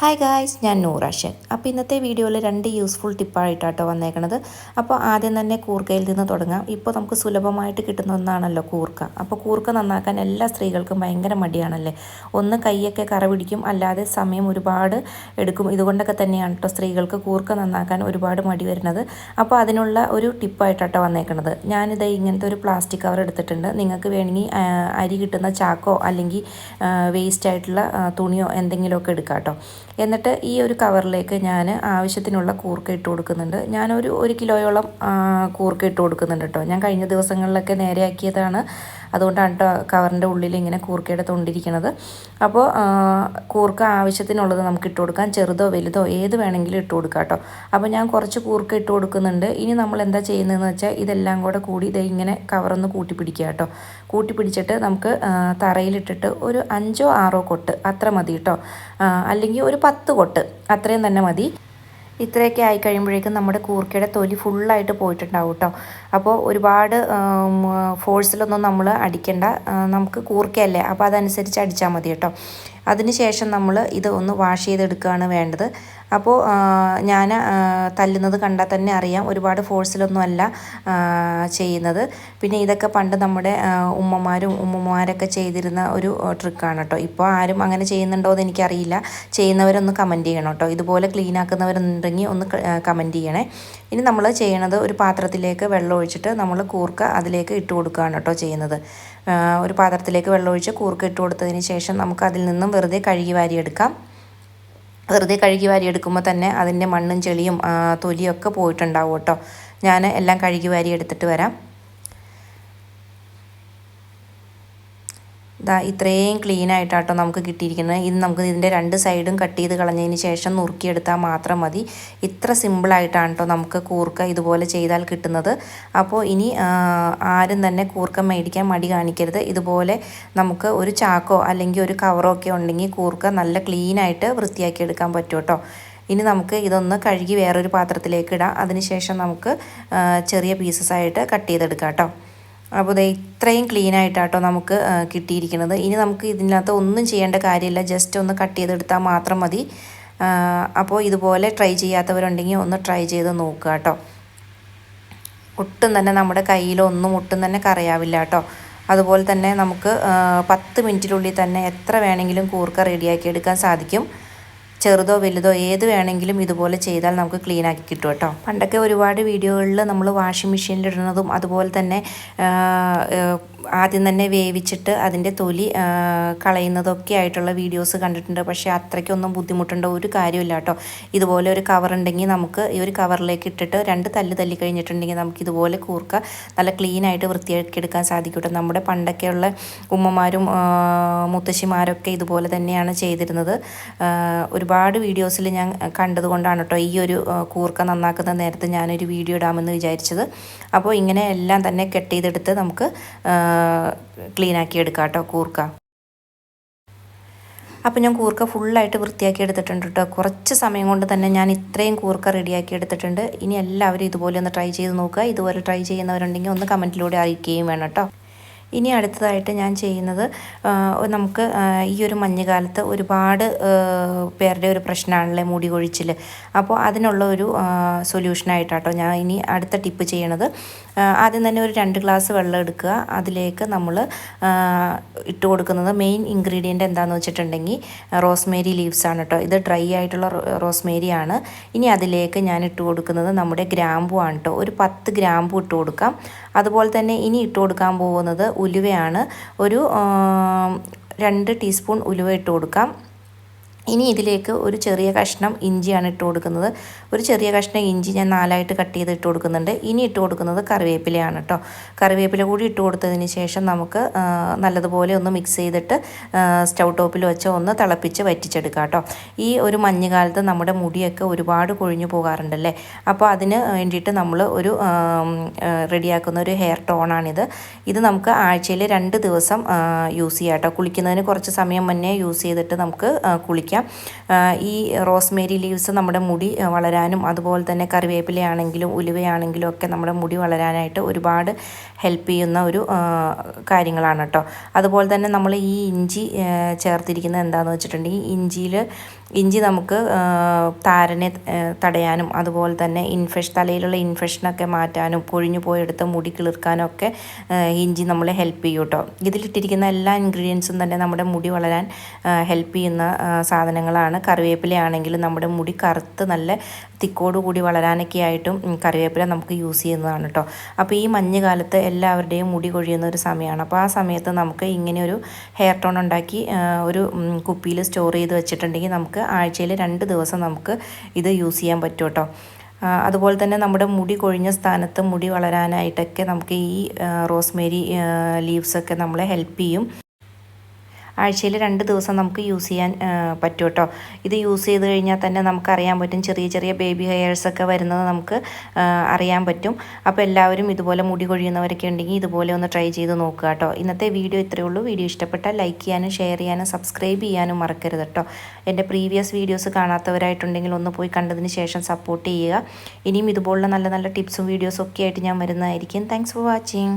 Hi guys ഞാൻ നൂറാഷൻ അപ്പോൾ ഇന്നത്തെ വീഡിയോയിൽ രണ്ട് യൂസ്ഫുൾ ടിപ്പായിട്ടാട്ടോ വന്നേക്കണത്. അപ്പോൾ ആദ്യം തന്നെ കൂർക്കയിൽ നിന്ന് തുടങ്ങാം. ഇപ്പോൾ നമുക്ക് സുലഭമായിട്ട് കിട്ടുന്ന ഒന്നാണല്ലോ കൂർക്ക. അപ്പോൾ കൂർക്ക നന്നാക്കാൻ എല്ലാ സ്ത്രീകൾക്കും ഭയങ്കര മടിയാണല്ലേ? ഒന്ന് കൈയൊക്കെ കറ പിടിക്കും അല്ലാതെ സമയം ഒരുപാട് എടുക്കും. ഇതുകൊണ്ടൊക്കെ തന്നെയാണ് കേട്ടോ സ്ത്രീകൾക്ക് കൂർക്ക നന്നാക്കാൻ ഒരുപാട് മടി വരുന്നത്. അപ്പോൾ അതിനുള്ള ഒരു ടിപ്പായിട്ടാട്ടോ വന്നേക്കണത്. ഞാനിത് ഇങ്ങനത്തെ ഒരു പ്ലാസ്റ്റിക് കവർ എടുത്തിട്ടുണ്ട്. നിങ്ങൾക്ക് വേണമെങ്കിൽ അരി കിട്ടുന്ന ചാക്കോ അല്ലെങ്കിൽ വേസ്റ്റ് ആയിട്ടുള്ള തുണിയോ എന്തെങ്കിലുമൊക്കെ എടുക്കാം കേട്ടോ എന്നിട്ട് ഈ ഒരു കവറിലേക്ക് ഞാൻ ആവശ്യത്തിനുള്ള കൂർക്ക ഇട്ട് കൊടുക്കുന്നുണ്ട്. ഞാനൊരു ഒരു കിലോയോളം കൂർക്ക ഇട്ട് കൊടുക്കുന്നുണ്ട് കേട്ടോ. ഞാൻ കഴിഞ്ഞ ദിവസങ്ങളിലൊക്കെ നേരെയാക്കിയതാണ്. അതുകൊണ്ടാണ് കേട്ടോ കവറിന്റെ ഉള്ളിൽ ഇങ്ങനെ കൂർക്കയുടെ തൊണ്ടിരിക്കുന്നത് അപ്പോൾ കൂർക്ക ആവശ്യത്തിനുള്ളത് നമുക്ക് ഇട്ട് കൊടുക്കാം. ചെറുതോ വലുതോ ഏത് വേണമെങ്കിലും ഇട്ട് കൊടുക്കാം കേട്ടോ. അപ്പോൾ ഞാൻ കുറച്ച് കൂർക്ക ഇട്ട് കൊടുക്കുന്നുണ്ട്. ഇനി നമ്മൾ എന്താ ചെയ്യുന്നതെന്ന് വെച്ചാൽ ഇതെല്ലാം കൂടെ കൂടി ഇത് ഇങ്ങനെ കവറൊന്ന് കൂട്ടി പിടിക്കുക കേട്ടോ. കൂട്ടി പിടിച്ചിട്ട് നമുക്ക് തറയിലിട്ടിട്ട് ഒരു അഞ്ചോ ആറോ കൊട്ട് അത്ര മതി കേട്ടോ. അല്ലെങ്കിൽ ഒരു പത്ത് കൊട്ട് അത്രയും തന്നെ മതി. ഇത്രയൊക്കെ ആയി കഴിയുമ്പോഴേക്കും നമ്മുടെ കൂർക്കയുടെ തൊലി ഫുള്ളായിട്ട് പോയിട്ടുണ്ടാവും കേട്ടോ അപ്പോൾ ഒരുപാട് ഫോഴ്സിലൊന്നും നമ്മൾ അടിക്കേണ്ട. നമുക്ക് കൂർക്കയല്ലേ അപ്പോൾ അതനുസരിച്ച് അടിച്ചാൽ മതി കേട്ടോ അതിനുശേഷം നമ്മൾ ഇത് ഒന്ന് വാഷ് ചെയ്തെടുക്കുകയാണ് വേണ്ടത്. അപ്പോൾ ഞാൻ തല്ലുന്നത് കണ്ടാൽ തന്നെ അറിയാം. ഒരുപാട് ഫോഴ്സിലൊന്നും അല്ല ചെയ്യുന്നത്. പിന്നെ ഇതൊക്കെ പണ്ട് നമ്മുടെ ഉമ്മമാരും ഉമ്മമാരൊക്കെ ചെയ്തിരുന്ന ഒരു ട്രിക്കാണ് കേട്ടോ. ഇപ്പോൾ ആരും അങ്ങനെ ചെയ്യുന്നുണ്ടോ എന്ന് എനിക്കറിയില്ല. ചെയ്യുന്നവരൊന്ന് കമന്റ് ചെയ്യണം കേട്ടോ. ഇതുപോലെ ക്ലീൻ ആക്കുന്നവരുണ്ടെങ്കിൽ ഒന്ന് കമന്റ് ചെയ്യണേ. ഇനി നമ്മൾ ചെയ്യണത് ഒരു പാത്രത്തിലേക്ക് വെള്ളം ഒഴിച്ചിട്ട് നമ്മൾ കൂർക്ക അതിലേക്ക് ഇട്ട് കൊടുക്കുകയാണ് കേട്ടോ ചെയ്യുന്നത്. ഒരു പാത്രത്തിലേക്ക് വെള്ളം ഒഴിച്ച് കൂർക്ക ഇട്ട് കൊടുത്തതിന് ശേഷം നമുക്ക് അതിൽ നിന്നും വെറുതെ കഴുകി വാരിയെടുക്കാം. വെറുതെ കഴുകി വാരി എടുക്കുമ്പോൾ തന്നെ അതിന്റെ മണ്ണും ചെളിയും തൊലിയൊക്കെ പോയിട്ടുണ്ടാവും കേട്ടോ. ഞാൻ എല്ലാം കഴുകി വാരി എടുത്തിട്ട് വരാം. ഇതാ ഇത്രയും ക്ലീൻ ആയിട്ടാട്ടോ നമുക്ക് കിട്ടിയിരിക്കുന്നത്. ഇത് നമുക്ക് ഇതിന്റെ രണ്ട് സൈഡും കട്ട് ചെയ്ത് കളഞ്ഞതിന് ശേഷം നുറുക്കിയെടുത്താൽ മാത്രം മതി. ഇത്ര സിമ്പിളായിട്ടാണ് കേട്ടോ നമുക്ക് കൂർക്ക ഇതുപോലെ ചെയ്താൽ കിട്ടുന്നത്. അപ്പോൾ ഇനി ആരും തന്നെ കൂർക്ക മേടിക്കാൻ മടി കാണിക്കരുത്. ഇതുപോലെ നമുക്ക് ഒരു ചാക്കോ അല്ലെങ്കിൽ ഒരു കവറോ ഒക്കെ ഉണ്ടെങ്കിൽ കൂർക്ക നല്ല ക്ലീനായിട്ട് വൃത്തിയാക്കി എടുക്കാൻ പറ്റും കേട്ടോ ഇനി നമുക്ക് ഇതൊന്ന് കഴുകി വേറൊരു പാത്രത്തിലേക്ക് ഇടാം. അതിനുശേഷം നമുക്ക് ചെറിയ പീസസ് ആയിട്ട് കട്ട് ചെയ്തെടുക്കാം കേട്ടോ അപ്പോൾ ദേ ഇത്രയും ക്ലീൻ ആയിട്ടാട്ടോ നമുക്ക് കിട്ടിയിരിക്കുന്നത്. ഇനി നമുക്ക് ഇതിനകത്ത് ഒന്നും ചെയ്യേണ്ട കാര്യമില്ല. ജസ്റ്റ് ഒന്ന് കട്ട് ചെയ്തെടുത്താൽ മാത്രം മതി. അപ്പോൾ ഇതുപോലെ ട്രൈ ചെയ്യാത്തവരുണ്ടെങ്കിൽ ഒന്ന് ട്രൈ ചെയ്ത് നോക്കുക കേട്ടോ. ഒട്ടും തന്നെ നമ്മുടെ കയ്യിലൊന്നും ഒട്ടും തന്നെ കറിയാവില്ല കേട്ടോ. അതുപോലെ തന്നെ നമുക്ക് പത്ത് മിനിറ്റിനുള്ളിൽ തന്നെ എത്ര വേണമെങ്കിലും കൂർക്ക റെഡിയാക്കി എടുക്കാൻ സാധിക്കും. ചെറുതോ വലുതോ ഏത് വേണമെങ്കിലും ഇതുപോലെ ചെയ്താൽ നമുക്ക് ക്ലീൻ ആക്കി കിട്ടും കേട്ടോ. പണ്ടൊക്കെ ഒരുപാട് വീഡിയോകളിൽ നമ്മൾ വാഷിംഗ് മെഷീനിൽ ഇടുന്നതും അതുപോലെ തന്നെ ആദ്യം തന്നെ വേവിച്ചിട്ട് അതിന്റെ തൊലി കളയുന്നതൊക്കെ ആയിട്ടുള്ള വീഡിയോസ് കണ്ടിട്ടുണ്ട്. പക്ഷേ അത്രയ്ക്കൊന്നും ബുദ്ധിമുട്ടേണ്ട ഒരു കാര്യമില്ല കേട്ടോ. ഇതുപോലെ ഒരു കവർ ഉണ്ടെങ്കിൽ നമുക്ക് ഈ ഒരു കവറിലേക്ക് ഇട്ടിട്ട് രണ്ട് തല്ല് തല്ലി കഴിഞ്ഞിട്ടുണ്ടെങ്കിൽ നമുക്ക് ഇതുപോലെ കൂർക്ക നല്ല ക്ലീനായിട്ട് വൃത്തിയാക്കി എടുക്കാൻ സാധിക്കും നമ്മുടെ പണ്ടൊക്കെയുള്ള ഉമ്മമാരും മുത്തശ്ശിമാരൊക്കെ ഇതുപോലെ തന്നെയാണ് ചെയ്തിരുന്നത്. ഒരുപാട് വീഡിയോസിൽ ഞാൻ കണ്ടതുകൊണ്ടാണ് കേട്ടോ ഈ ഒരു കൂർക്ക നന്നാക്കുന്ന നേരത്തെ ഞാനൊരു വീഡിയോ ഇടാമെന്ന് വിചാരിച്ചത്. അപ്പോൾ ഇങ്ങനെ എല്ലാം തന്നെ കട്ട് ചെയ്തെടുത്ത് നമുക്ക് ക്ലീൻ ആക്കി എടുക്കാം കേട്ടോ കൂർക്ക. അപ്പോൾ ഞാൻ കൂർക്ക ഫുള്ളായിട്ട് വൃത്തിയാക്കി എടുത്തിട്ടുണ്ട് കേട്ടോ. കുറച്ച് സമയം കൊണ്ട് തന്നെ ഞാൻ ഇത്രയും കൂർക്ക റെഡിയാക്കി എടുത്തിട്ടുണ്ട്. ഇനി എല്ലാവരും ഇതുപോലെ ഒന്ന് ട്രൈ ചെയ്ത് നോക്കുക. ഇതുപോലെ ട്രൈ ചെയ്യുന്നവരുണ്ടെങ്കിൽ ഒന്ന് കമന്റിലൂടെ അറിയിക്കുകയും വേണം കേട്ടോ. ഇനി അടുത്തതായിട്ട് ഞാൻ ചെയ്യുന്നത് നമുക്ക് ഈ ഒരു മഞ്ഞുകാലത്ത് ഒരുപാട് പേരുടെ ഒരു പ്രശ്നമാണല്ലേ മുടി കൊഴിച്ചിൽ അപ്പോൾ അതിനുള്ള ഒരു സൊല്യൂഷനായിട്ടാട്ടോ ഞാൻ ഇനി അടുത്ത ടിപ്പ് ചെയ്യണത്. ആദ്യം തന്നെ ഒരു രണ്ട് ഗ്ലാസ് വെള്ളം എടുക്കുക. അതിലേക്ക് നമ്മൾ ഇട്ട് കൊടുക്കുന്നത് മെയിൻ ഇൻഗ്രീഡിയന്റ് എന്താണെന്ന് വെച്ചിട്ടുണ്ടെങ്കിൽ റോസ്മേരി ലീവ്സ് ആണ് കേട്ടോ ഇത് ഡ്രൈ ആയിട്ടുള്ള റോസ്മേരി ആണ്. ഇനി അതിലേക്ക് ഞാൻ ഇട്ട് കൊടുക്കുന്നത് നമ്മുടെ ഗ്രാമ്പു ആണ് കേട്ടോ ഒരു പത്ത് ഗ്രാമ്പു ഇട്ട് കൊടുക്കാം. അതുപോലെ തന്നെ ഇനി ഇട്ട് കൊടുക്കാൻ പോകുന്നത് ഉലുവയാണ്. ഒരു രണ്ട് ടീസ്പൂൺ ഉലുവ ഇട്ട് കൊടുക്കാം. ഇനി ഇതിലേക്ക് ഒരു ചെറിയ കഷ്ണം ഇഞ്ചിയാണ് ഇട്ട് കൊടുക്കുന്നത്. ഒരു ചെറിയ കഷ്ണം ഇഞ്ചി ഞാൻ നാലായിട്ട് കട്ട് ചെയ്ത് ഇട്ട് കൊടുക്കുന്നുണ്ട്. ഇനി ഇട്ട് കൊടുക്കുന്നത് കറിവേപ്പിലയാണ് കേട്ടോ കറിവേപ്പില കൂടി ഇട്ട് കൊടുത്തതിന് ശേഷം നമുക്ക് നല്ലതുപോലെ ഒന്ന് മിക്സ് ചെയ്തിട്ട് സ്റ്റൗ ടോപ്പിൽ വെച്ച് ഒന്ന് തിളപ്പിച്ച് വറ്റിച്ചെടുക്കാം കേട്ടോ ഈ ഒരു മഞ്ഞുകാലത്ത് നമ്മുടെ മുടിയൊക്കെ ഒരുപാട് കൊഴിഞ്ഞു പോകാറുണ്ടല്ലേ? അപ്പോൾ അതിന് വേണ്ടിയിട്ട് നമ്മൾ ഒരു റെഡിയാക്കുന്ന ഒരു ഹെയർ ടോണാണിത് ഇത് നമുക്ക് ആഴ്ചയിൽ രണ്ട് ദിവസം യൂസ് ചെയ്യാം കേട്ടോ കുളിക്കുന്നതിന് കുറച്ച് സമയം മുന്നേ യൂസ് ചെയ്തിട്ട് നമുക്ക് കുളിക്കാം. ആ, ഈ റോസ്മേരി ലീവ്സ് നമ്മുടെ മുടി വളരാനും അതുപോലെ തന്നെ കറിവേപ്പിലയാണെങ്കിലും ഉലുവയാണെങ്കിലും ഒക്കെ നമ്മുടെ മുടി വളരാനായിട്ട് ഒരുപാട് ഹെൽപ്പ് ചെയ്യുന്ന ഒരു കാര്യങ്ങളാണ് കേട്ടോ. അതുപോലെ തന്നെ നമ്മൾ ഈ ഇഞ്ചി ചേർത്തിരിക്കുന്നത് എന്താണെന്ന് വെച്ചിട്ടുണ്ടെങ്കിൽ ഇഞ്ചിയിൽ ഇഞ്ചി നമുക്ക് താരനെ തടയാനും അതുപോലെ തന്നെ ഇൻഫെക്ഷൻ തലയിലുള്ള ഇൻഫെക്ഷനൊക്കെ മാറ്റാനും പൊഴിഞ്ഞു പോയെടുത്ത് മുടി കിളിർക്കാനും ഒക്കെ ഇഞ്ചി നമ്മളെ ഹെൽപ്പ് ചെയ്യും കേട്ടോ. ഇതിലിട്ടിരിക്കുന്ന എല്ലാ ഇൻഗ്രീഡിയൻസും തന്നെ നമ്മുടെ മുടി വളരാൻ ഹെൽപ്പ് ചെയ്യുന്ന സാധനങ്ങളാണ്. കറിവേപ്പിലയാണെങ്കിലും നമ്മുടെ മുടി കറുത്ത് നല്ല തിക്കോട് കൂടി വളരാനൊക്കെ ആയിട്ടും കറിവേപ്പില നമുക്ക് യൂസ് ചെയ്യുന്നതാണ് കേട്ടോ അപ്പോൾ ഈ മഞ്ഞ് കാലത്ത് എല്ലാവരുടെയും മുടി കൊഴിയുന്ന ഒരു സമയമാണ്. അപ്പോൾ ആ സമയത്ത് നമുക്ക് ഇങ്ങനെ ഒരു ഹെയർ ടോൺ ഉണ്ടാക്കി ഒരു കുപ്പിയിൽ സ്റ്റോർ ചെയ്ത് വെച്ചിട്ടുണ്ടെങ്കിൽ നമുക്ക് ആഴ്ചയിൽ രണ്ട് ദിവസം നമുക്ക് ഇത് യൂസ് ചെയ്യാൻ പറ്റും കേട്ടോ അതുപോലെ തന്നെ നമ്മുടെ മുടി കൊഴിഞ്ഞ സ്ഥാനത്ത് മുടി വളരാനായിട്ടൊക്കെ നമുക്ക് ഈ റോസ്മേരി ലീവ്സൊക്കെ നമ്മളെ ഹെൽപ്പ് ചെയ്യും. ആഴ്ചയിൽ രണ്ട് ദിവസം നമുക്ക് യൂസ് ചെയ്യാൻ പറ്റും കേട്ടോ ഇത് യൂസ് ചെയ്ത് കഴിഞ്ഞാൽ തന്നെ നമുക്ക് അറിയാൻ പറ്റും ചെറിയ ചെറിയ ബേബി ഹെയർസൊക്കെ വരുന്നത് നമുക്ക് അറിയാൻ പറ്റും. അപ്പോൾ എല്ലാവരും ഇതുപോലെ മുടി കൊഴിയുന്നവരൊക്കെ ഉണ്ടെങ്കിൽ ഇതുപോലെ ഒന്ന് ട്രൈ ചെയ്ത് നോക്കുക കേട്ടോ ഇന്നത്തെ വീഡിയോ ഇത്രയേ ഉള്ളൂ. വീഡിയോ ഇഷ്ടപ്പെട്ടാൽ ലൈക്ക് ചെയ്യാനും ഷെയർ ചെയ്യാനും സബ്സ്ക്രൈബ് ചെയ്യാനും മറക്കരുത് കേട്ടോ എന്റെ പ്രീവിയസ് വീഡിയോസ് കാണാത്തവരായിട്ടുണ്ടെങ്കിൽ ഒന്ന് പോയി കണ്ടതിന് ശേഷം സപ്പോർട്ട് ചെയ്യുക. ഇനിയും ഇതുപോലുള്ള നല്ല നല്ല ടിപ്സും വീഡിയോസും ഒക്കെ ആയിട്ട് ഞാൻ വരുന്നതായിരിക്കും. Thanks for watching